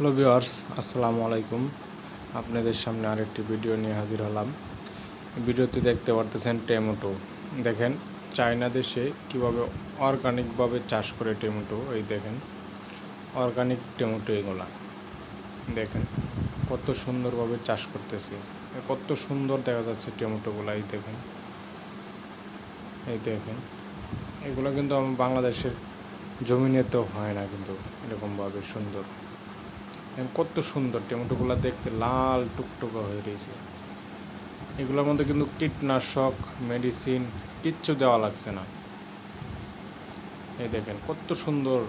Hello viewers আসসালামু আলাইকুম। আপনাদের সামনে আরেকটি ভিডিও নিয়ে হাজির হলাম। ভিডিওতে দেখতে পারতেছেন টেমোটো। দেখেন, চায়না দেশে কীভাবে অর্গানিকভাবে চাষ করে টেমোটো, এই দেখেন অর্গানিক টেমোটো এগুলা। দেখেন, কত সুন্দরভাবে চাষ করতেছে। কত সুন্দর দেখা যাচ্ছে টেমোটোগুলো, এই দেখেন। এই দেখেন, এগুলো কিন্তু আমার বাংলাদেশের জমিনে তো হয় না কিন্তু এরকমভাবে সুন্দর। কত সুন্দর টমেটোগুলো দেখতে, লাল টুকটুকা হয়ে রয়েছে। এগুলোর মধ্যে কিন্তু কীটনাশক, মেডিসিন, কিচ্ছু দেওয়া লাগছে না। এই দেখেন কত সুন্দর।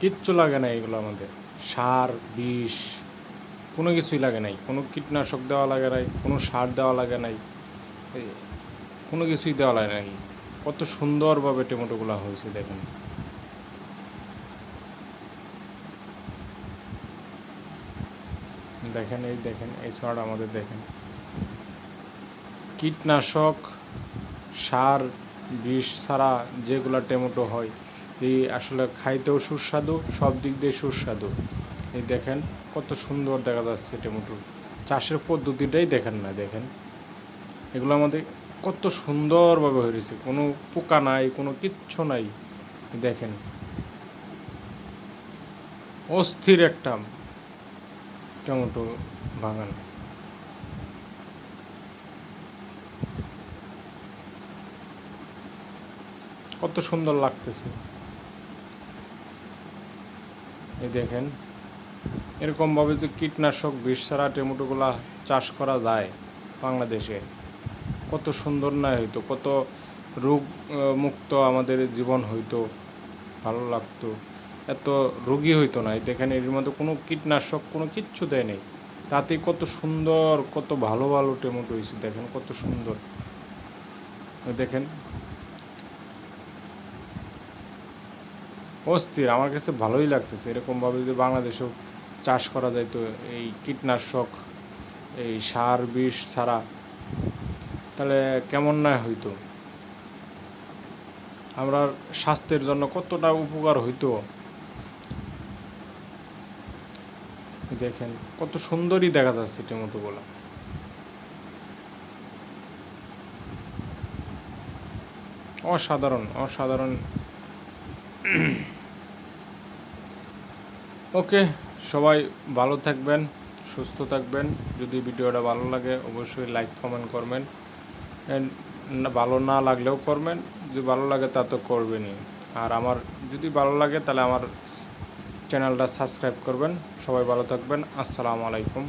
কিচ্ছু লাগে না এগুলোর মধ্যে। সার, বিষ, কোনো কিছুই লাগে নাই। কোনো কীটনাশক দেওয়া লাগে নাই, কোনো সার দেওয়া লাগে নাই কোনো কিছুই দেওয়া লাগে নাই। কত সুন্দরভাবে টমেটোগুলো হয়েছে দেখেন। দেখেন এই দেখেন, এই ছাড়া আমাদের দেখেন। কীটনাশক, সার, বিষ ছাড়া যেগুলো টমেটো হয়, এই আসলে খাইতেও সুস্বাদু, সব দিক দিয়ে সুস্বাদু। এই দেখেন, কত সুন্দর দেখা যাচ্ছে টমেটো। চাষের পদ্ধতিটাই দেখেন না, দেখেন। এগুলো আমাদের কত সুন্দরভাবে হয়েছে। কোনো পোকা নাই, কোনো কিচ্ছু নাই, দেখেন। অস্থির একটা টমেটো বাগান। কত সুন্দর লাগতেছে। এই দেখেন, এরকমভাবে যে কীটনাশক, বিষ ছাড়া টমেটোগুলা চাষ করা যায় বাংলাদেশে, কত সুন্দর না হইতো, কত রোগ মুক্ত আমাদের জীবন হইতো, ভালো লাগতো। এত রোগী হইতো না। দেখেন এর মধ্যে কোনো কীটনাশক, কোনো কিচ্ছু দেয় নেই। তাতে কত সুন্দর, কত ভালো ভালো টমেটো হয়েছে দেখেন, কত সুন্দর। দেখেন। অস্থির, আমার কাছে ভালোই লাগতেছে। এরকমভাবে যদি বাংলাদেশেও চাষ করা যায় তো এই কীটনাশক, এই সার, বিষ ছাড়া, তাহলে কেমন না হইতো? আমরা স্বাস্থ্যের জন্য কতটা উপকার হইতো এই দেখেন, কত সুন্দরই দেখা যাচ্ছে টমেটোগুলো অসাধারণ অসাধারণ। ওকে, সবাই ভালো থাকবেন, সুস্থ থাকবেন। যদি ভিডিওটা ভালো লাগে, অবশ্যই লাইক, কমেন্ট করবেন। না- ভালো না লাগলেও করবেন। যদি ভালো লাগে তা তো করবেনই। আর আমার যদি ভালো লাগে, তাহলে আমার চ্যানেলটা সাবস্ক্রাইব করবেন। সবাই ভালো থাকবেন। আসসালামু আলাইকুম।